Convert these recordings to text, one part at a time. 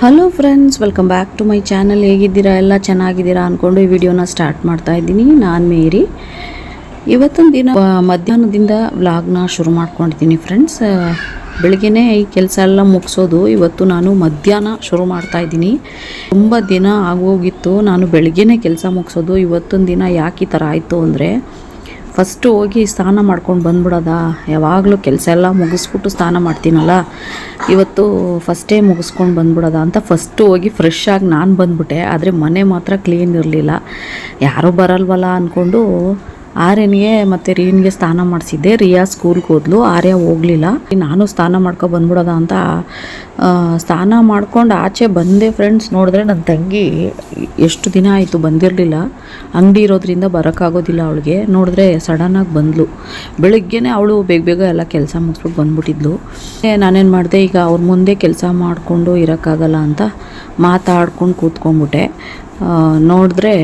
Hello friends welcome back to my channel ಹೇಗಿದ್ದೀರಾ? ಎಲ್ಲ ಚೆನ್ನಾಗಿದ್ದೀರಾ ಅಂದ್ಕೊಂಡು ಈ ವಿಡಿಯೋನ ಸ್ಟಾರ್ಟ್ ಮಾಡ್ತಾ ಇದ್ದೀನಿ. ನಾನು ಮೇರಿ. ಇವತ್ತೊಂದು ದಿನ ಮಧ್ಯಾಹ್ನದಿಂದ ವ್ಲಾಗ್ನ ಶುರು ಮಾಡ್ಕೊಂಡಿದ್ದೀನಿ ಫ್ರೆಂಡ್ಸ್ ಬೆಳಗ್ಗೆನೇ ಈ ಕೆಲಸ ಎಲ್ಲ ಮುಗಿಸೋದು. ಇವತ್ತು ನಾನು ಮಧ್ಯಾಹ್ನ ಶುರು ಮಾಡ್ತಾ ಇದ್ದೀನಿ. ತುಂಬ ದಿನ ಆಗೋಗಿತ್ತು. ನಾನು ಬೆಳಗ್ಗೆನೇ ಕೆಲಸ ಮುಗಿಸೋದು. ಇವತ್ತೊಂದು ದಿನ ಯಾಕೆ ಈ ಥರ ಆಯಿತು ಅಂದರೆ ಫಸ್ಟು ಹೋಗಿ ಸ್ನಾನ ಮಾಡ್ಕೊಂಡು ಬಂದ್ಬಿಡೋದ? ಯಾವಾಗಲೂ ಕೆಲಸ ಎಲ್ಲ ಮುಗಿಸ್ಬಿಟ್ಟು ಸ್ನಾನ ಮಾಡ್ತೀನಲ್ಲ? ಇವತ್ತು ಫಸ್ಟೇ ಮುಗಿಸ್ಕೊಂಡು ಬಂದ್ಬಿಡೋದ ಅಂತ ಫಸ್ಟು ಹೋಗಿ ಫ್ರೆಶ್ ಆಗಿ ನಾನು ಬಂದ್ಬಿಟ್ಟೆ. ಆದರೆ ಮನೆ ಮಾತ್ರ ಕ್ಲೀನ್ ಇರಲಿಲ್ಲ. ಯಾರೂ ಬರಲ್ವಲ್ಲ ಅಂದ್ಕೊಂಡು ಆರ್ಯನಿಗೆ ಮತ್ತೆ ರೀನ್ಗೆ ಸ್ನಾನ ಮಾಡಿಸಿದ್ದೆ. ರಿಯಾ ಸ್ಕೂಲ್ಗೆ ಹೋದ್ಲು. ಆರ್ಯ ಹೋಗ್ಲಿಲ್ಲ. ನಾನು ಸ್ನಾನ ಮಾಡ್ಕೊ ಬಂದ್ಬಿಡೋದ ಅಂತ ಸ್ನಾನ ಮಾಡ್ಕೊಂಡು ಆಚೆ ಬಂದೆ ಫ್ರೆಂಡ್ಸ್ ನೋಡಿದ್ರೆ ನನ್ನ ತಂಗಿ ಎಷ್ಟು ದಿನ ಆಯಿತು ಬಂದಿರಲಿಲ್ಲ. ಅಂಗಡಿ ಇರೋದ್ರಿಂದ ಬರೋಕ್ಕಾಗೋದಿಲ್ಲ ಅವಳಿಗೆ. ನೋಡಿದ್ರೆ ಸಡನ್ನಾಗಿ ಬಂದ್ಲು. ಬೆಳಗ್ಗೆನೇ ಅವಳು ಬೇಗ ಬೇಗ ಎಲ್ಲ ಕೆಲಸ ಮುಗಿಸ್ಬಿಟ್ಟು ಬಂದ್ಬಿಟ್ಟಿದ್ಲು. ನಾನೇನು ಮಾಡಿದೆ, ಈಗ ಅವ್ರ ಮುಂದೆ ಕೆಲಸ ಮಾಡಿಕೊಂಡು ಇರೋಕ್ಕಾಗಲ್ಲ ಅಂತ ಮಾತಾಡ್ಕೊಂಡು ಕೂತ್ಕೊಂಡ್ಬಿಟ್ಟೆ. ನೋಡಿದ್ರೆ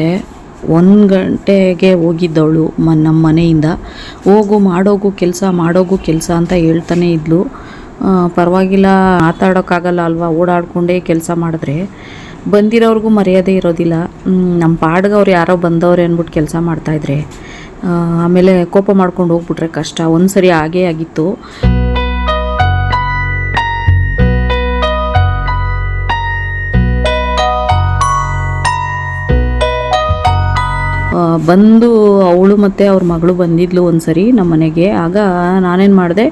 ಒಂದು ಗಂಟೆಗೆ ಹೋಗಿದ್ದವಳು ಮ ನಮ್ಮ ಮನೆಯಿಂದ. ಹೋಗು ಮಾಡೋಗು ಕೆಲಸ ಮಾಡೋಗು ಕೆಲಸ ಅಂತ ಹೇಳ್ತಾನೆ ಇದ್ಲು. ಪರವಾಗಿಲ್ಲ, ಮಾತಾಡೋಕ್ಕಾಗಲ್ಲ ಅಲ್ವಾ? ಓಡಾಡಿಕೊಂಡೇ ಕೆಲಸ ಮಾಡಿದ್ರೆ. ಬಂದಿರೋರಿಗೂ ಮರ್ಯಾದೆ ಇರೋದಿಲ್ಲ. ನಮ್ಮ ಪಾಡ್ಗೆ ಅವ್ರು ಯಾರೋ ಬಂದವ್ರೆ ಅಂದ್ಬಿಟ್ಟು ಕೆಲಸ ಮಾಡ್ತಾಯಿದ್ರೆ ಆಮೇಲೆ ಕೋಪ ಮಾಡ್ಕೊಂಡು ಹೋಗ್ಬಿಟ್ರೆ ಕಷ್ಟ. ಒಂದು ಸರಿ ಹಾಗೇ ಆಗಿತ್ತು. ಬಂದು ಅವಳು ಮತ್ತು ಅವ್ರ ಮಗಳು ಬಂದಿದ್ಲು ಒಂದು ಸರಿ ನಮ್ಮ ಮನೆಗೆ. ಆಗ ನಾನೇನು ಮಾಡಿದೆ,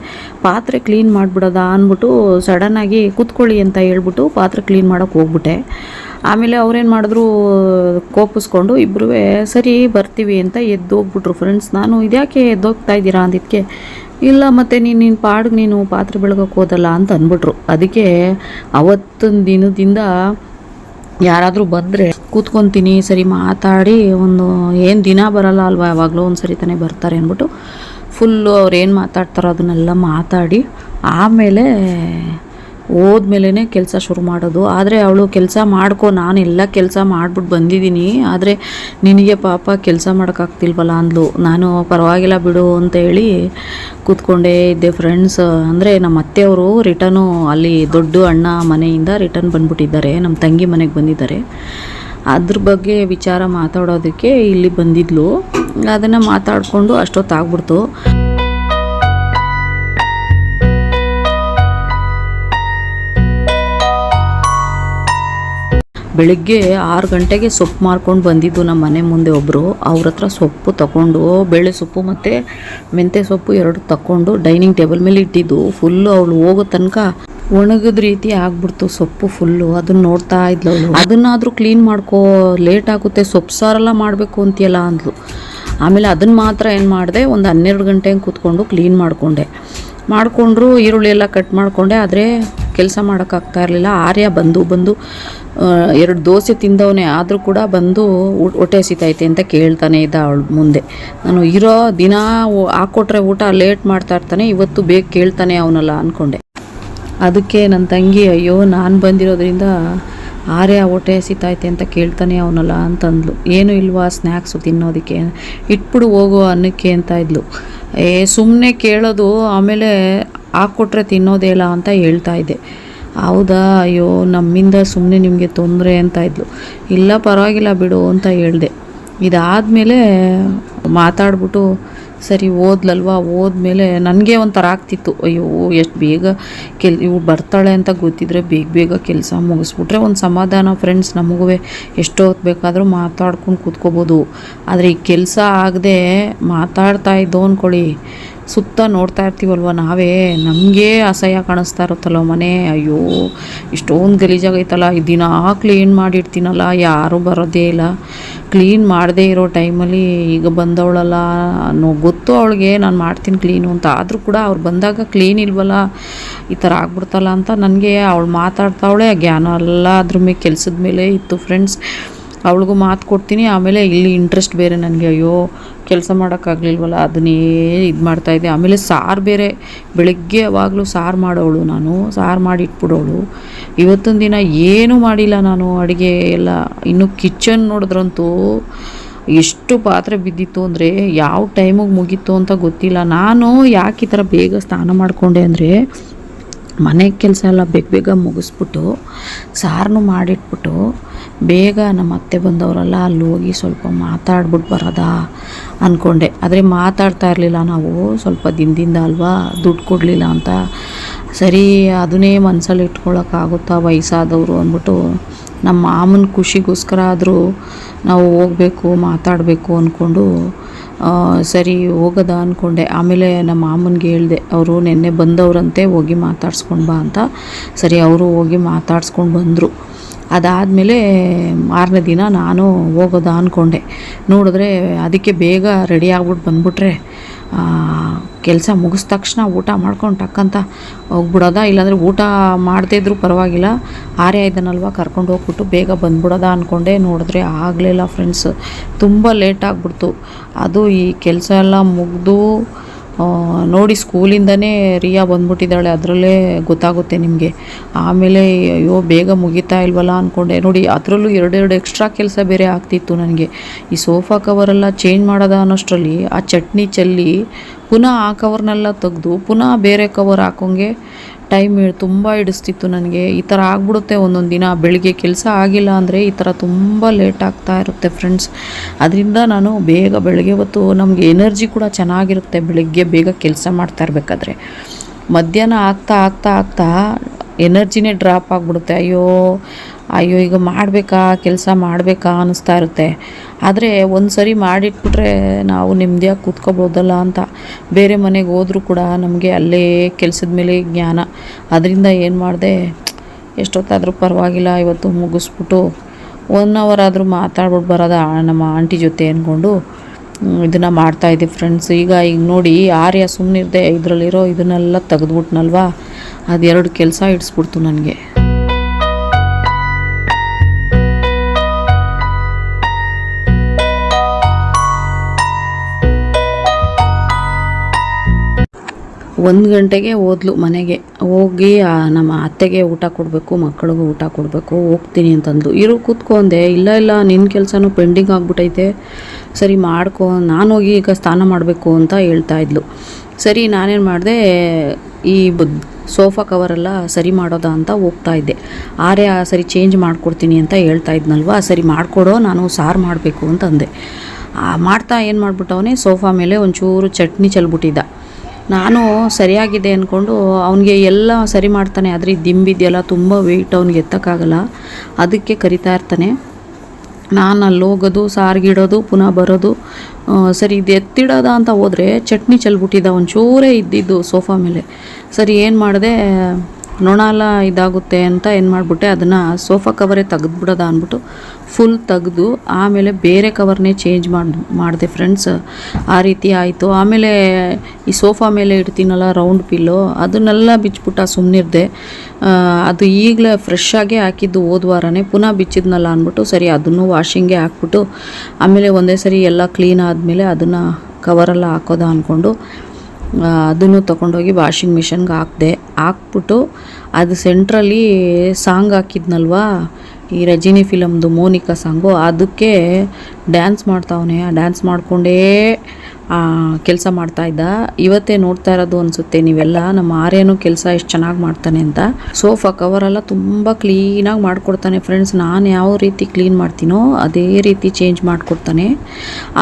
ಪಾತ್ರೆ ಕ್ಲೀನ್ ಮಾಡಿಬಿಡೋದ ಅಂದ್ಬಿಟ್ಟು ಸಡನ್ನಾಗಿ ಕೂತ್ಕೊಳ್ಳಿ ಅಂತ ಹೇಳ್ಬಿಟ್ಟು ಪಾತ್ರೆ ಕ್ಲೀನ್ ಮಾಡೋಕ್ಕೆ ಹೋಗ್ಬಿಟ್ಟೆ. ಆಮೇಲೆ ಅವ್ರೇನು ಮಾಡಿದ್ರು, ಕೋಪಿಸ್ಕೊಂಡು ಇಬ್ಬರೂ ಸರಿ ಬರ್ತೀವಿ ಅಂತ ಎದ್ದೋಗ್ಬಿಟ್ರು ಫ್ರೆಂಡ್ಸ್ ನಾನು ಇದ್ಯಾಕೆ ಎದ್ದೋಗ್ತಾ ಇದ್ದೀರಾ ಅಂದಿದ್ದಕ್ಕೆ ಇಲ್ಲ ಮತ್ತು ನೀನು ನಿನ್ನ ಪಾಡಿಗೆ ನೀನು ಪಾತ್ರೆ ಬೆಳಗೋಕೆ ಹೋದಲ್ಲ ಅಂತ ಅಂದ್ಬಿಟ್ರು ಅದಕ್ಕೆ ಅವತ್ತಿನ ದಿನದಿಂದ ಯಾರಾದರೂ ಬಂದರೆ ಕೂತ್ಕೊತೀನಿ, ಸರಿ ಮಾತಾಡಿ, ಒಂದು ಏನು ದಿನ ಬರಲ್ಲ ಅಲ್ವಾ, ಯಾವಾಗಲೂ ಒಂದು ಸರಿ ತಾನೇ ಬರ್ತಾರೆ ಅಂದ್ಬಿಟ್ಟು ಫುಲ್ಲು ಅವ್ರು ಏನು ಮಾತಾಡ್ತಾರೋ ಅದನ್ನೆಲ್ಲ ಮಾತಾಡಿ, ಆಮೇಲೆ ಹೋದ್ಮೇಲೆ ಕೆಲಸ ಶುರು ಮಾಡೋದು. ಆದರೆ ಅವಳು ಕೆಲಸ ಮಾಡ್ಕೊ, ನಾನು ಎಲ್ಲ ಕೆಲಸ ಮಾಡ್ಬಿಟ್ಟು ಬಂದಿದ್ದೀನಿ. ಆದರೆ ನಿನಗೆ ಪಾಪ ಕೆಲಸ ಮಾಡೋಕ್ಕಾಗ್ತಿಲ್ವಲ್ಲ ಅಂದ್ಲು. ನಾನು ಪರವಾಗಿಲ್ಲ ಬಿಡು ಅಂತ ಹೇಳಿ ಕೂತ್ಕೊಂಡೇ ಇದ್ದೆ ಫ್ರೆಂಡ್ಸ್ ಅಂದರೆ ನಮ್ಮ ಅತ್ತೆಯವರು ರಿಟರ್ನು ಅಲ್ಲಿ ದೊಡ್ಡ ಅಣ್ಣ ಮನೆಯಿಂದ ರಿಟರ್ನ್ ಬಂದ್ಬಿಟ್ಟಿದ್ದಾರೆ. ನಮ್ಮ ತಂಗಿ ಮನೆಗೆ ಬಂದಿದ್ದಾರೆ. ಅದ್ರ ಬಗ್ಗೆ ವಿಚಾರ ಮಾತಾಡೋದಕ್ಕೆ ಇಲ್ಲಿ ಬಂದಿದ್ಲು. ಅದನ್ನು ಮಾತಾಡಿಕೊಂಡು ಅಷ್ಟೊತ್ತಾಗ್ಬಿಡ್ತು. ಬೆಳಿಗ್ಗೆ ಆರು ಗಂಟೆಗೆ ಸೊಪ್ಪು ಮಾರ್ಕೊಂಡು ಬಂದಿದ್ದು ನಮ್ಮ ಮನೆ ಮುಂದೆ ಒಬ್ಬರು ಅವ್ರ ಹತ್ರ ಸೊಪ್ಪು ತಗೊಂಡು ಬೇಳೆ ಸೊಪ್ಪು ಮತ್ತು ಮೆಂತ್ಯ ಸೊಪ್ಪು ಎರಡು ತಗೊಂಡು ಡೈನಿಂಗ್ ಟೇಬಲ್ ಮೇಲೆ ಇಟ್ಟಿದ್ದು. ಫುಲ್ಲು ಅವಳು ಹೋಗೋ ತನಕ ಒಣಗಿದ ರೀತಿ ಆಗ್ಬಿಡ್ತು ಸೊಪ್ಪು ಫುಲ್ಲು ಅದನ್ನ ನೋಡ್ತಾ ಇದ್ಲು ಅವಳು. ಅದನ್ನಾದರೂ ಕ್ಲೀನ್ ಮಾಡ್ಕೋ ಲೇಟ್ ಆಗುತ್ತೆ, ಸೊಪ್ಪು ಸಾರೆಲ್ಲ ಮಾಡಬೇಕು ಅಂತೀಯಲ್ಲ ಅಂದ್ಲು. ಆಮೇಲೆ ಅದನ್ನು ಮಾತ್ರ ಏನು ಮಾಡಿದೆ, ಒಂದು ಹನ್ನೆರಡು ಗಂಟೆ ಕೂತ್ಕೊಂಡು ಕ್ಲೀನ್ ಮಾಡಿಕೊಂಡೆ. ಮಾಡಿಕೊಂಡ್ರು ಈರುಳ್ಳಿ ಎಲ್ಲ ಕಟ್ ಮಾಡಿಕೊಂಡೆ, ಆದರೆ ಕೆಲಸ ಮಾಡೋಕ್ಕಾಗ್ತಾ ಇರಲಿಲ್ಲ. ಆರ್ಯ ಬಂದು ಬಂದು ಎರಡು ದೋಸೆ ತಿಂದವನೇ ಆದರೂ ಕೂಡ ಬಂದು ಹೊಟ್ಟೆ ಹಸಿತೈತೆ ಅಂತ ಕೇಳ್ತಾನೆ ಇದ್ದ ಅವಳು ಮುಂದೆ. ನಾನು ಇರೋ ದಿನ ಹಾಕ್ಕೊಟ್ರೆ ಊಟ ಲೇಟ್ ಮಾಡ್ತಾ ಇರ್ತಾನೆ, ಇವತ್ತು ಬೇಗ ಕೇಳ್ತಾನೆ ಅವನಲ್ಲ ಅಂದ್ಕೊಂಡೆ ಅದಕ್ಕೆ ನನ್ನ ತಂಗಿ, ಅಯ್ಯೋ, ನಾನು ಬಂದಿರೋದ್ರಿಂದ ಆರ್ಯ ಹೊಟ್ಟೆ ಹಸಿತೈತೆ ಅಂತ ಕೇಳ್ತಾನೆ ಅವನಲ್ಲ ಅಂತಂದ್ಲು. ಏನು ಇಲ್ವಾ ಸ್ನ್ಯಾಕ್ಸು ತಿನ್ನೋದಕ್ಕೆ? ಇಟ್ಬಿಡು ಹೋಗೋ ಅನ್ನಕ್ಕೆ ಅಂತ ಇದ್ಲು. ಏ ಸುಮ್ಮನೆ ಕೇಳೋದು ಆಮೇಲೆ ಹಾಕ್ಕೊಟ್ರೆ ತಿನ್ನೋದೇ ಇಲ್ಲ ಅಂತ ಹೇಳ್ತಾ ಇದ್ದೆ. ಹೌದಾ? ಅಯ್ಯೋ, ನಮ್ಮಿಂದ ಸುಮ್ಮನೆ ನಿಮಗೆ ತೊಂದರೆ ಅಂತ ಇದ್ಲು. ಇಲ್ಲ, ಪರವಾಗಿಲ್ಲ ಬಿಡು ಅಂತ ಹೇಳಿದೆ. ಇದಾದಮೇಲೆ ಮಾತಾಡ್ಬಿಟ್ಟು ಸರಿ ಓದ್ಲಲ್ವಾ? ಓದ್ಮೇಲೆ ನನಗೆ ಒಂಥರ ಆಗ್ತಿತ್ತು. ಅಯ್ಯೋ, ಎಷ್ಟು ಬೇಗ ಕೆಲ್ ಇವು ಬರ್ತಾಳೆ ಅಂತ ಗೊತ್ತಿದ್ರೆ ಬೇಗ ಬೇಗ ಕೆಲಸ ಮುಗಿಸ್ಬಿಟ್ರೆ ಒಂದು ಸಮಾಧಾನ ಫ್ರೆಂಡ್ಸ್ ನಮಗೂ ಎಷ್ಟೊತ್ತು ಬೇಕಾದರೂ ಮಾತಾಡ್ಕೊಂಡು ಕೂತ್ಕೋಬೋದು. ಆದರೆ ಈ ಕೆಲಸ ಆಗದೆ ಮಾತಾಡ್ತಾ ಇದ್ದೋ ಅಂದ್ಕೊಳ್ಳಿ ಸುತ್ತ ನೋಡ್ತಾ ಇರ್ತೀವಲ್ವ ನಾವೇ? ನಮಗೆ ಅಸಹ್ಯ ಕಾಣಿಸ್ತಾ ಇರುತ್ತಲ್ಲ ಮನೆ? ಅಯ್ಯೋ, ಇಷ್ಟೊಂದು ಗಲೀಜಾಗೈತಲ್ಲ, ಈ ದಿನ ಕ್ಲೀನ್ ಮಾಡಿರ್ತೀನಲ್ಲ ಯಾರೂ ಬರೋದೇ ಇಲ್ಲ. ಕ್ಲೀನ್ ಮಾಡದೇ ಇರೋ ಟೈಮಲ್ಲಿ ಈಗ ಬಂದವಳಲ್ಲ ಅನ್ನೋ ಗೊತ್ತು ಅವಳಿಗೆ, ನಾನು ಮಾಡ್ತೀನಿ ಕ್ಲೀನು ಅಂತ. ಆದರೂ ಕೂಡ ಅವ್ರು ಬಂದಾಗ ಕ್ಲೀನ್ ಇಲ್ವಲ್ಲ? ಈ ಥರ ಆಗ್ಬಿಡ್ತಲ್ಲ ಅಂತ ನನಗೆ, ಅವಳು ಮಾತಾಡ್ತಾವಳೆ, ಜ್ಞಾನ ಎಲ್ಲ ಅದ್ರ ಮೇಲೆ, ಕೆಲಸದ ಮೇಲೆ ಇತ್ತು ಫ್ರೆಂಡ್ಸ್ ಅವಳಿಗೂ ಮಾತು ಕೊಡ್ತೀನಿ, ಆಮೇಲೆ ಇಲ್ಲಿ ಇಂಟ್ರೆಸ್ಟ್ ಬೇರೆ ನನಗೆ. ಅಯ್ಯೋ, ಕೆಲಸ ಮಾಡೋಕ್ಕಾಗಲಿಲ್ವಲ್ಲ, ಅದನ್ನೇ ಇದು ಮಾಡ್ತಾಯಿದ್ದೆ ಆಮೇಲೆ ಸಾರು ಬೇರೆ, ಬೆಳಗ್ಗೆ ಯಾವಾಗಲೂ ಸಾರು ಮಾಡೋಳು ನಾನು, ಸಾರು ಮಾಡಿ ಇಟ್ಬಿಡೋಳು ಇವತ್ತೊಂದು ದಿನ ಏನೂ ಮಾಡಿಲ್ಲ ನಾನು ಅಡುಗೆ ಎಲ್ಲ. ಇನ್ನು ಕಿಚನ್ ನೋಡಿದ್ರಂತೂ ಎಷ್ಟು ಪಾತ್ರೆ ಬಿದ್ದಿತ್ತು ಅಂದರೆ ಯಾವ ಟೈಮಿಗೆ ಮುಗೀತು ಅಂತ ಗೊತ್ತಿಲ್ಲ. ನಾನು ಯಾಕೆ ಈ ಥರ ಬೇಗ ಸ್ನಾನ ಮಾಡಿಕೊಂಡೆ ಅಂದರೆ ಮನೆ ಕೆಲಸ ಎಲ್ಲ ಬೇಗ ಬೇಗ ಮುಗಿಸ್ಬಿಟ್ಟು ಸಾರನ್ನು ಮಾಡಿಟ್ಬಿಟ್ಟು ಬೇಗ ನಮ್ಮ ಅತ್ತೆ ಬಂದವರೆಲ್ಲ ಅಲ್ಲಿ ಹೋಗಿ ಸ್ವಲ್ಪ ಮಾತಾಡ್ಬಿಟ್ಟು ಬರೋದಾ ಅಂದ್ಕೊಂಡೆ ಆದರೆ ಮಾತಾಡ್ತಾ ಇರಲಿಲ್ಲ ನಾವು, ಸ್ವಲ್ಪ ದಿನದಿಂದ ಅಲ್ವಾ, ದುಡ್ಡು ಕೊಡಲಿಲ್ಲ ಅಂತ. ಸರಿ, ಅದನ್ನೇ ಮನಸ್ಸಲ್ಲಿ ಇಟ್ಕೊಳ್ಳೋಕ್ಕಾಗುತ್ತಾ ವಯಸ್ಸಾದವರು ಅಂದ್ಬಿಟ್ಟು ನಮ್ಮ ಮಾಮನ ಖುಷಿಗೋಸ್ಕರ ಆದರೂ ನಾವು ಹೋಗಬೇಕು, ಮಾತಾಡಬೇಕು ಅಂದ್ಕೊಂಡು ಸರಿ ಹೋಗದ ಅಂದ್ಕೊಂಡೆ ಆಮೇಲೆ ನಮ್ಮ ಮಾಮನಿಗೆ ಹೇಳಿದೆ, ಅವರು ನಿನ್ನೆ ಬಂದವರಂತೆ, ಹೋಗಿ ಮಾತಾಡ್ಸ್ಕೊಂಡು ಬಾ ಅಂತ. ಸರಿ, ಅವರು ಹೋಗಿ ಮಾತಾಡ್ಸ್ಕೊಂಡು ಬಂದರು. ಅದಾದಮೇಲೆ ಮಾರನೇ ದಿನ ನಾನು ಹೋಗೋದು ಅಂದ್ಕೊಂಡೆ ನೋಡಿದ್ರೆ ಅದಕ್ಕೆ ಬೇಗ ರೆಡಿ ಆಗ್ಬಿಟ್ಟು ಬಂದುಬಿಟ್ರೆ ಕೆಲಸ ಮುಗಿದ ತಕ್ಷಣ ಊಟ ಮಾಡ್ಕೊಂಡು ಟಕ್ಕಂತ ಹೋಗ್ಬಿಡೋದ. ಇಲ್ಲಾಂದರೆ ಊಟ ಮಾಡದೇ ಇದ್ರೂ ಪರವಾಗಿಲ್ಲ. ಆರೆ ಇದ್ದಾನಲ್ವ ಕರ್ಕೊಂಡು ಹೋಗ್ಬಿಟ್ಟು ಬೇಗ ಬಂದ್ಬಿಡೋದ ಅಂದ್ಕೊಂಡೆ ನೋಡಿದ್ರೆ ಆಗಲಿಲ್ಲ ಫ್ರೆಂಡ್ಸ್ ತುಂಬ ಲೇಟ್ ಆಗಿಬಿಡ್ತು. ಅದು ಈ ಕೆಲಸ ಎಲ್ಲ ಮುಗಿದು ನೋಡಿ ಸ್ಕೂಲಿಂದನೇ ರಿಯಾ ಬಂದ್ಬಿಟ್ಟಿದ್ದಾಳೆ. ಅದರಲ್ಲೇ ಗೊತ್ತಾಗುತ್ತೆ ನಿಮಗೆ. ಆಮೇಲೆ, ಅಯ್ಯೋ, ಬೇಗ ಮುಗಿತಾ ಇಲ್ವಲ್ಲ ಅಂದ್ಕೊಂಡೆ ನೋಡಿ, ಅದರಲ್ಲೂ ಎರಡೆರಡು ಎಕ್ಸ್ಟ್ರಾ ಕೆಲಸ ಬೇರೆ ಆಗ್ತಿತ್ತು ನನಗೆ. ಈ ಸೋಫಾ ಕವರೆಲ್ಲ ಚೇಂಜ್ ಮಾಡೋದ ಅನ್ನೋಷ್ಟರಲ್ಲಿ, ಆ ಚಟ್ನಿ ಚೆಲ್ಲಿ ಪುನಃ ಆ ಕವರ್ನೆಲ್ಲ ತೆಗೆದು, ಪುನಃ ಬೇರೆ ಕವರ್ ಹಾಕೋಂಗೆ ಟೈಮ್ ತುಂಬ ಹಿಡಿಸ್ತಿತ್ತು ನನಗೆ. ಈ ಥರ ಆಗ್ಬಿಡುತ್ತೆ ಒಂದೊಂದು ದಿನ, ಬೆಳಿಗ್ಗೆ ಕೆಲಸ ಆಗಿಲ್ಲ ಅಂದರೆ ಈ ಥರ ತುಂಬ ಲೇಟ್ ಆಗ್ತಾ ಇರುತ್ತೆ ಫ್ರೆಂಡ್ಸ್ ಅದರಿಂದ ನಾನು ಬೇಗ ಬೆಳಗ್ಗೆ ಹೊತ್ತು ನಮಗೆ ಎನರ್ಜಿ ಕೂಡ ಚೆನ್ನಾಗಿರುತ್ತೆ, ಬೆಳಗ್ಗೆ ಬೇಗ ಕೆಲಸ ಮಾಡ್ತಾ ಇರಬೇಕಾದ್ರೆ. ಮಧ್ಯಾಹ್ನ ಆಗ್ತಾ ಆಗ್ತಾ ಆಗ್ತಾ ಎನರ್ಜಿನೇ ಡ್ರಾಪ್ ಆಗಿಬಿಡುತ್ತೆ. ಅಯ್ಯೋ ಅಯ್ಯೋ, ಈಗ ಮಾಡಬೇಕಾ, ಕೆಲಸ ಮಾಡಬೇಕಾ ಅನ್ನಿಸ್ತಾ ಇರುತ್ತೆ. ಆದರೆ ಒಂದು ಸರಿ ಮಾಡಿಟ್ಬಿಟ್ರೆ ನಾವು ನೆಮ್ಮದಿಯಾಗಿ ಕೂತ್ಕೋಬೋದಲ್ಲ ಅಂತ. ಬೇರೆ ಮನೆಗೆ ಹೋದರೂ ಕೂಡ ನಮಗೆ ಅಲ್ಲೇ ಕೆಲಸದ ಮೇಲೆ ಜ್ಞಾನ. ಅದರಿಂದ ಏನು ಮಾಡಿದೆ? ಎಷ್ಟೊತ್ತಾದರೂ ಪರವಾಗಿಲ್ಲ, ಇವತ್ತು ಮುಗಿಸ್ಬಿಟ್ಟು ಒನ್ ಅವರ್ ಆದರೂ ಮಾತಾಡ್ಬಿಟ್ಟು ಬರೋದ ನಮ್ಮ ಆಂಟಿ ಜೊತೆ ಅಂದ್ಕೊಂಡು ಇದನ್ನು ಮಾಡ್ತಾಯಿದ್ದೆ ಫ್ರೆಂಡ್ಸ್ ಈಗ ಈಗ ನೋಡಿ, ಆರ್ಯ ಸುಮ್ಮನಿರ್ದೆ ಇದರಲ್ಲಿರೋ ಇದನ್ನೆಲ್ಲ ತೆಗೆದ್ಬಿಟ್ನಲ್ವಾ? ಅದೆರಡು ಕೆಲಸ ಇಡಿಸ್ಬಿಡ್ತು ನನಗೆ. ಒಂದು ಗಂಟೆಗೆ ಓದ್ಲು ಮನೆಗೆ. ಹೋಗಿ ನಮ್ಮ ಅತ್ತೆಗೆ ಊಟ ಕೊಡಬೇಕು, ಮಕ್ಕಳಿಗೂ ಊಟ ಕೊಡಬೇಕು, ಹೋಗ್ತೀನಿ ಅಂತಂದ್ಲು ಇರು ಕೂತ್ಕೊಂಡೆ ಇಲ್ಲ ಇಲ್ಲ ನಿನ್ನ ಕೆಲಸನೂ ಪೆಂಡಿಂಗ್ ಆಗಿಬಿಟ್ಟೈತೆ ಸರಿ, ಮಾಡ್ಕೊ, ನಾನು ಹೋಗಿ ಈಗ ಸ್ನಾನ ಮಾಡಬೇಕು ಅಂತ ಹೇಳ್ತಾ ಇದ್ಲು. ಸರಿ, ನಾನೇನು ಮಾಡಿದೆ, ಈ ಬದ್ ಸೋಫಾ ಕವರೆಲ್ಲ ಸರಿ ಮಾಡೋದಾ ಅಂತ ಹೋಗ್ತಾ ಇದ್ದೆ. ಆರೇ, ಆ, ಸರಿ ಚೇಂಜ್ ಮಾಡಿಕೊಡ್ತೀನಿ ಅಂತ ಹೇಳ್ತಾ ಇದ್ನಲ್ವಾ, ಸರಿ ಮಾಡಿಕೊಡೋ, ನಾನು ಸಾರು ಮಾಡಬೇಕು ಅಂತಂದೆ ಮಾಡ್ತಾ ಏನು ಮಾಡಿಬಿಟ್ಟವನೇ, ಸೋಫಾ ಮೇಲೆ ಒಂಚೂರು ಚಟ್ನಿ ಚೆಲ್ಬಿಟ್ಟಿದ್ದ. ನಾನು ಸರಿಯಾಗಿದೆ ಅಂದ್ಕೊಂಡು ಅವನಿಗೆ ಎಲ್ಲ ಸರಿ ಮಾಡ್ತಾನೆ. ಆದರೆ ದಿಂಬಿದೆಯಲ್ಲ ತುಂಬ ವೆಯ್ಟ್ ಅವ್ನಿಗೆ ಎತ್ತಕ್ಕಾಗಲ್ಲ. ಅದಕ್ಕೆ ಕರಿತಾ ಇರ್ತಾನೆ. ನಾನು ಅಲ್ಲಿ ಹೋಗೋದು, ಸಾರ್ಗಿಡೋದು, ಪುನಃ ಬರೋದು ಸರಿ ಇದು ಎತ್ತಿಡೋದ ಅಂತ ಹೋದರೆ ಚಟ್ನಿ ಚೆಲ್ಬಿಟ್ಟಿದ್ದ ಒಂಚೂರೇ ಇದ್ದಿದ್ದು ಸೋಫಾ ಮೇಲೆ. ಸರಿ, ಏನು ಮಾಡಿದೆ ನೊಣ ಎಲ್ಲ ಇದಾಗುತ್ತೆ ಅಂತ ಏನು ಮಾಡಿಬಿಟ್ಟೆ, ಅದನ್ನು ಸೋಫಾ ಕವರೇ ತೆಗೆದ್ಬಿಡೋದ ಅಂದ್ಬಿಟ್ಟು ಫುಲ್ ತೆಗೆದು ಆಮೇಲೆ ಬೇರೆ ಕವರ್ನೇ ಚೇಂಜ್ ಮಾಡಿ, ಮಾಡಿದೆ ಫ್ರೆಂಡ್ಸ್ ಆ ರೀತಿ ಆಯಿತು. ಆಮೇಲೆ ಈ ಸೋಫಾ ಮೇಲೆ ಇಡ್ತೀನಲ್ಲ ರೌಂಡ್ ಪಿಲ್ಲು ಅದನ್ನೆಲ್ಲ ಆ ಸುಮ್ಮನಿರ್ದೆ ಅದು ಈಗಲೇ ಫ್ರೆಶ್ ಆಗೇ ಹಾಕಿದ್ದು ಹೋದ ವಾರನೇ, ಪುನಃ ಬಿಚ್ಚಿದ್ನಲ್ಲ ಅಂದ್ಬಿಟ್ಟು ಸರಿ ಅದನ್ನು ವಾಷಿಂಗ್ಗೆ ಹಾಕ್ಬಿಟ್ಟು ಆಮೇಲೆ ಒಂದೇ ಸರಿ ಎಲ್ಲ ಕ್ಲೀನ್ ಆದಮೇಲೆ ಅದನ್ನು ಕವರೆಲ್ಲ ಹಾಕೋದ ಅಂದ್ಕೊಂಡು ಅದನ್ನು ತೊಗೊಂಡೋಗಿ ವಾಷಿಂಗ್ ಮಿಷನ್ಗೆ ಹಾಕಿದೆ. ಹಾಕ್ಬಿಟ್ಟು ಅದು ಸೆಂಟ್ರಲ್ಲಿ ಸಾಂಗ್ ಹಾಕಿದ್ನಲ್ವಾ? ಈ ರಜಿನಿ ಫಿಲಮ್ದು ಮೋನಿಕಾ ಸಾಂಗು ಅದಕ್ಕೆ ಡ್ಯಾನ್ಸ್ ಮಾಡ್ತಾವನೆ. ಆ ಡ್ಯಾನ್ಸ್ ಮಾಡಿಕೊಂಡೇ ಕೆಲಸ ಮಾಡ್ತಾ ಇದ್ದ. ಇವತ್ತೇ ನೋಡ್ತಾ ಇರೋದು ಅನಿಸುತ್ತೆ, ನೀವೆಲ್ಲ ನಮ್ಮ ಆರ್ಯನು ಕೆಲಸ ಎಷ್ಟು ಚೆನ್ನಾಗಿ ಮಾಡ್ತಾನೆ ಅಂತ. ಸೋಫಾ ಕವರೆಲ್ಲ ತುಂಬ ಕ್ಲೀನಾಗಿ ಮಾಡಿಕೊಡ್ತಾನೆ ಫ್ರೆಂಡ್ಸ್ ನಾನು ಯಾವ ರೀತಿ ಕ್ಲೀನ್ ಮಾಡ್ತೀನೋ ಅದೇ ರೀತಿ ಚೇಂಜ್ ಮಾಡಿಕೊಡ್ತಾನೆ.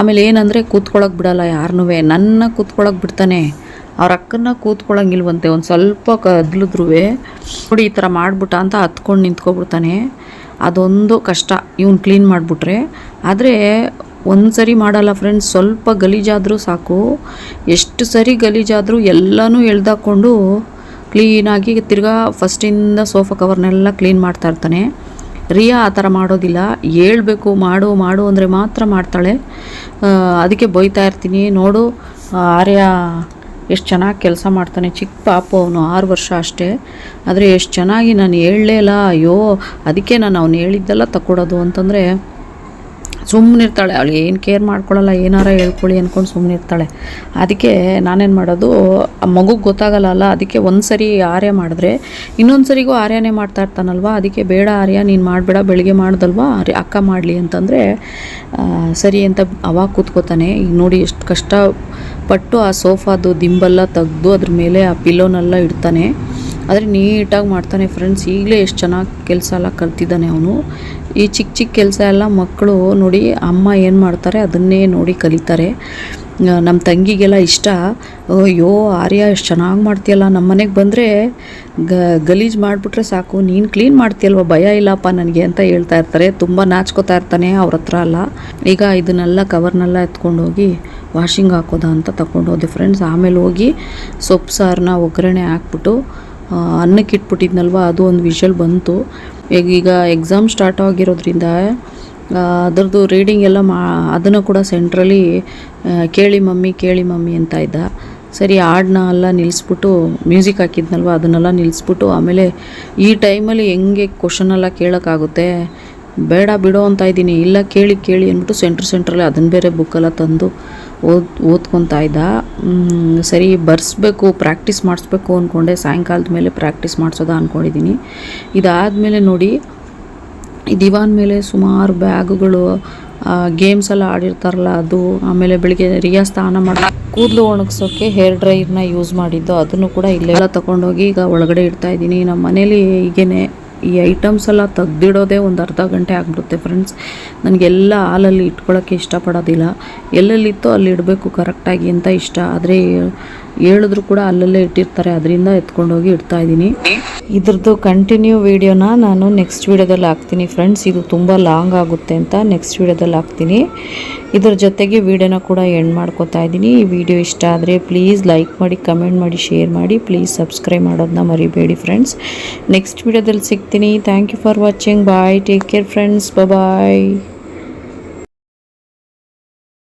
ಆಮೇಲೆ ಏನಂದರೆ ಕೂತ್ಕೊಳ್ಳೋಕೆ ಬಿಡಲ್ಲ ಯಾರನ್ನೂ ನನ್ನ ಕೂತ್ಕೊಳ್ಳೋಕೆ ಬಿಡ್ತಾನೆ. ಅವ್ರ ಅಕ್ಕನ ಕೂತ್ಕೊಳ್ಳೋಂಗಿಲ್ವಂತೆ ಒಂದು ಸ್ವಲ್ಪ ಕದ್ಲಿದ್ರೂ. ನೋಡಿ ಈ ಥರ ಮಾಡಿಬಿಟ್ಟ ಅಂತ ಹತ್ಕೊಂಡು ನಿಂತ್ಕೊಬಿಡ್ತಾನೆ. ಅದೊಂದು ಕಷ್ಟ. ಇವ್ನು ಕ್ಲೀನ್ ಮಾಡಿಬಿಟ್ರೆ. ಆದರೆ ಒಂದು ಸರಿ ಮಾಡಲ್ಲ ಫ್ರೆಂಡ್ಸ್ ಸ್ವಲ್ಪ ಗಲೀಜಾದರೂ ಸಾಕು. ಎಷ್ಟು ಸರಿ ಗಲೀಜಾದರೂ ಎಲ್ಲನೂ ಎಳ್ದಾಕೊಂಡು ಕ್ಲೀನಾಗಿ ತಿರ್ಗಾ ಫಸ್ಟಿಂದ ಸೋಫಾ ಕವರ್ನೆಲ್ಲ ಕ್ಲೀನ್ ಮಾಡ್ತಾ ಇರ್ತಾನೆ. ರಿಯಾ ಆ ಥರ ಮಾಡೋದಿಲ್ಲ. ಹೇಳ್ಬೇಕು, ಮಾಡು ಮಾಡು ಅಂದರೆ ಮಾತ್ರ ಮಾಡ್ತಾಳೆ. ಅದಕ್ಕೆ ಬೈತಾ ಇರ್ತೀನಿ. ನೋಡು ಆರ್ಯ ಎಷ್ಟು ಚೆನ್ನಾಗಿ ಕೆಲಸ ಮಾಡ್ತಾನೆ. ಚಿಕ್ಕ ಪಾಪು ಅವನು, ಆರು ವರ್ಷ ಅಷ್ಟೇ. ಆದರೆ ಎಷ್ಟು ಚೆನ್ನಾಗಿ ನಾನು ಹೇಳಲೇ ಇಲ್ಲ. ಅಯ್ಯೋ, ಅದಕ್ಕೆ ನಾನು ಅವನು ಹೇಳಿದ್ದೆಲ್ಲ ತಕ್ಕೊಡೋದು ಅಂತಂದರೆ ಸುಮ್ಮನಿರ್ತಾಳೆ ಅವಳು ಏನು ಕೇರ್ ಮಾಡ್ಕೊಳ್ಳಲ್ಲ ಏನಾರ ಹೇಳ್ಕೊಳ್ಳಿ ಅಂದ್ಕೊಂಡು ಸುಮ್ಮನಿರ್ತಾಳೆ ಅದಕ್ಕೆ ನಾನೇನು ಮಾಡೋದು, ಆ ಮಗುಗೆ ಗೊತ್ತಾಗಲ್ಲ ಅದಕ್ಕೆ ಒಂದು ಸರಿ ಆರ್ಯ ಮಾಡಿದ್ರೆ ಇನ್ನೊಂದು ಸರಿಗೂ ಆರ್ಯನೇ ಮಾಡ್ತಾ ಇರ್ತಾನಲ್ವ? ಅದಕ್ಕೆ ಬೇಡ ಆರ್ಯ, ನೀನು ಮಾಡಬೇಡ, ಬೆಳಿಗ್ಗೆ ಮಾಡ್ದಲ್ವಾ? ಅಕ್ಕ ಮಾಡಲಿ ಅಂತಂದರೆ ಸರಿ ಅಂತ ಅವಾಗ ಕೂತ್ಕೋತಾನೆ. ಈಗ ನೋಡಿ ಎಷ್ಟು ಕಷ್ಟಪಟ್ಟು ಆ ಸೋಫಾದು ದಿಂಬೆಲ್ಲ ತೆಗೆದು ಅದ್ರ ಮೇಲೆ ಆ ಪಿಲ್ಲೋನೆಲ್ಲ ಇಡ್ತಾನೆ. ಆದರೆ ನೀಟಾಗಿ ಮಾಡ್ತಾನೆ ಫ್ರೆಂಡ್ಸ್ ಈಗಲೇ ಎಷ್ಟು ಚೆನ್ನಾಗಿ ಕೆಲಸ ಎಲ್ಲ ಕಲ್ತಿದ್ದಾನೆ ಅವನು. ಈ ಚಿಕ್ಕ ಚಿಕ್ಕ ಕೆಲಸ ಎಲ್ಲ ಮಕ್ಕಳು ನೋಡಿ ಅಮ್ಮ ಏನು ಮಾಡ್ತಾರೆ ಅದನ್ನೇ ನೋಡಿ ಕಲಿತಾರೆ. ನಮ್ಮ ತಂಗಿಗೆಲ್ಲ ಇಷ್ಟ. ಅಯ್ಯೋ, ಆರ್ಯ, ಎಷ್ಟು ಚೆನ್ನಾಗಿ ಮಾಡ್ತೀಯಲ್ಲ. ನಮ್ಮ ಮನೆಗೆ ಬಂದರೆ ಗ, ಗಲೀಜು ಮಾಡಿಬಿಟ್ರೆ ಸಾಕು. ನೀನು ಕ್ಲೀನ್ ಮಾಡ್ತೀಯಲ್ವ? ಭಯ ಇಲ್ಲಪ್ಪ ನನಗೆ ಅಂತ ಹೇಳ್ತಾ ಇರ್ತಾರೆ. ತುಂಬ ನಾಚ್ಕೋತಾ ಇರ್ತಾನೆ ಅವ್ರ ಹತ್ರ ಅಲ್ಲ ಈಗ ಇದನ್ನೆಲ್ಲ ಕವರ್ನೆಲ್ಲ ಎತ್ಕೊಂಡು ಹೋಗಿ ವಾಷಿಂಗ್ ಹಾಕೋದ ಅಂತ ತಗೊಂಡು ಫ್ರೆಂಡ್ಸ್ ಆಮೇಲೆ ಹೋಗಿ ಸೊಪ್ಪು ಸಾರನ್ನ ಒಗ್ಗರಣೆ ಹಾಕ್ಬಿಟ್ಟು ಅನ್ನಕ್ಕೆ ಇಟ್ಬಿಟ್ಟಿದ್ನಲ್ವ? ಅದು ಒಂದು ವಿಷಲ್ ಬಂತು. ಈಗ ಎಕ್ಸಾಮ್ ಸ್ಟಾರ್ಟ್ ಆಗಿರೋದ್ರಿಂದ ಅದರದ್ದು ರೀಡಿಂಗ್ ಎಲ್ಲ ಮಾ, ಅದನ್ನು ಕೂಡ ಸೆಂಟ್ರಲ್ಲಿ ಕೇಳಿ ಮಮ್ಮಿ ಕೇಳಿ ಮಮ್ಮಿ ಅಂತ ಇದ್ದ. ಸರಿ, ಹಾಡನ್ನ ಎಲ್ಲ ನಿಲ್ಲಿಸ್ಬಿಟ್ಟು ಮ್ಯೂಸಿಕ್ ಹಾಕಿದ್ನಲ್ವ? ಅದನ್ನೆಲ್ಲ ನಿಲ್ಲಿಸ್ಬಿಟ್ಟು ಆಮೇಲೆ ಈ ಟೈಮಲ್ಲಿ ಹೆಂಗೆ ಕ್ವಶನ್ ಎಲ್ಲ ಕೇಳೋಕ್ಕಾಗುತ್ತೆ? ಬೇಡ ಬಿಡೋ ಅಂತ ಇದ್ದೀನಿ. ಇಲ್ಲ, ಕೇಳಿ ಕೇಳಿ ಅಂದ್ಬಿಟ್ಟು ಸೆಂಟ್ರ್ ಸೆಂಟ್ರಲ್ಲಿ ಅದನ್ನು ಬೇರೆ ಬುಕ್ಕೆಲ್ಲ ತಂದು ಓದ್, ಓದ್ಕೊತಾ ಇದ್ದ. ಸರಿ, ಬರ್ಸ್ಬೇಕು, ಪ್ರಾಕ್ಟೀಸ್ ಮಾಡಿಸ್ಬೇಕು ಅಂದ್ಕೊಂಡೆ ಸಾಯಂಕಾಲದ ಮೇಲೆ ಪ್ರಾಕ್ಟೀಸ್ ಮಾಡಿಸೋದ ಅಂದ್ಕೊಂಡಿದ್ದೀನಿ ಇದಾದಮೇಲೆ ನೋಡಿ ದಿವಾನ್ ಮೇಲೆ ಸುಮಾರು ಬ್ಯಾಗುಗಳು ಗೇಮ್ಸ್ ಎಲ್ಲ ಆಡಿರ್ತಾರಲ್ಲ ಅದು, ಆಮೇಲೆ ಬೆಳಿಗ್ಗೆ ರಿಯಾ ಸ್ನಾನ ಮಾಡಿ, ಕೂದಲು ಒಣಗಿಸೋಕ್ಕೆ ಹೇರ್ ಡ್ರೈಯರ್ನ ಯೂಸ್ ಮಾಡಿದ್ದು. ಅದನ್ನು ಕೂಡ ಇಲ್ಲೆಲ್ಲ ತೊಗೊಂಡೋಗಿ ಈಗ ಒಳಗಡೆ ಇಡ್ತಾ ಇದ್ದೀನಿ. ನಮ್ಮ ಮನೇಲಿ ಹೀಗೇನೆ ಈ ಐಟಮ್ಸ್ ಎಲ್ಲ ತೆಗ್ದಿಡೋದೇ ಒಂದು ಅರ್ಧ ಗಂಟೆ ಆಗಿಬಿಡುತ್ತೆ ಫ್ರೆಂಡ್ಸ್ ನನಗೆಲ್ಲ ಹಾಲಲ್ಲಿ ಇಟ್ಕೊಳ್ಳೋಕ್ಕೆ ಇಷ್ಟಪಡೋದಿಲ್ಲ. ಎಲ್ಲೆಲ್ಲಿತ್ತೋ ಅಲ್ಲಿ ಇಡಬೇಕು ಕರೆಕ್ಟಾಗಿ ಅಂತ ಇಷ್ಟ. ಆದರೆ ಹೇಳಿದ್ರು ಕೂಡ ಅಲ್ಲಲ್ಲೇ ಇಟ್ಟಿರ್ತಾರೆ. ಅದರಿಂದ ಎತ್ಕೊಂಡೋಗಿ ಇಡ್ತಾ ಇದ್ದೀನಿ. ಇದ್ರದ್ದು ಕಂಟಿನ್ಯೂ ವೀಡಿಯೋನ ನಾನು ನೆಕ್ಸ್ಟ್ ವೀಡಿಯೋದಲ್ಲಿ ಹಾಕ್ತೀನಿ ಫ್ರೆಂಡ್ಸ್ ಇದು ತುಂಬ ಲಾಂಗ್ ಆಗುತ್ತೆ ಅಂತ ನೆಕ್ಸ್ಟ್ ವೀಡಿಯೋದಲ್ಲಿ ಹಾಕ್ತೀನಿ. ಇದ್ರ ಜೊತೆಗೆ ವಿಡಿಯೋನ ಕೂಡ ಎಂಡ್ ಮಾಡ್ಕೋತಾ ಇದ್ದೀನಿ. ಈ ವಿಡಿಯೋ ಇಷ್ಟ ಆದರೆ ಪ್ಲೀಸ್ ಲೈಕ್ ಮಾಡಿ ಕಮೆಂಟ್ ಮಾಡಿ ಶೇರ್ ಮಾಡಿ. ಪ್ಲೀಸ್ ಸಬ್ಸ್ಕ್ರೈಬ್ ಮಾಡೋದನ್ನ ಮರಿಬೇಡಿ ಫ್ರೆಂಡ್ಸ್ ನೆಕ್ಸ್ಟ್ ವಿಡಿಯೋದಲ್ಲಿ ಸಿಗ್ತೀನಿ. Thank you for watching bye take care friends bye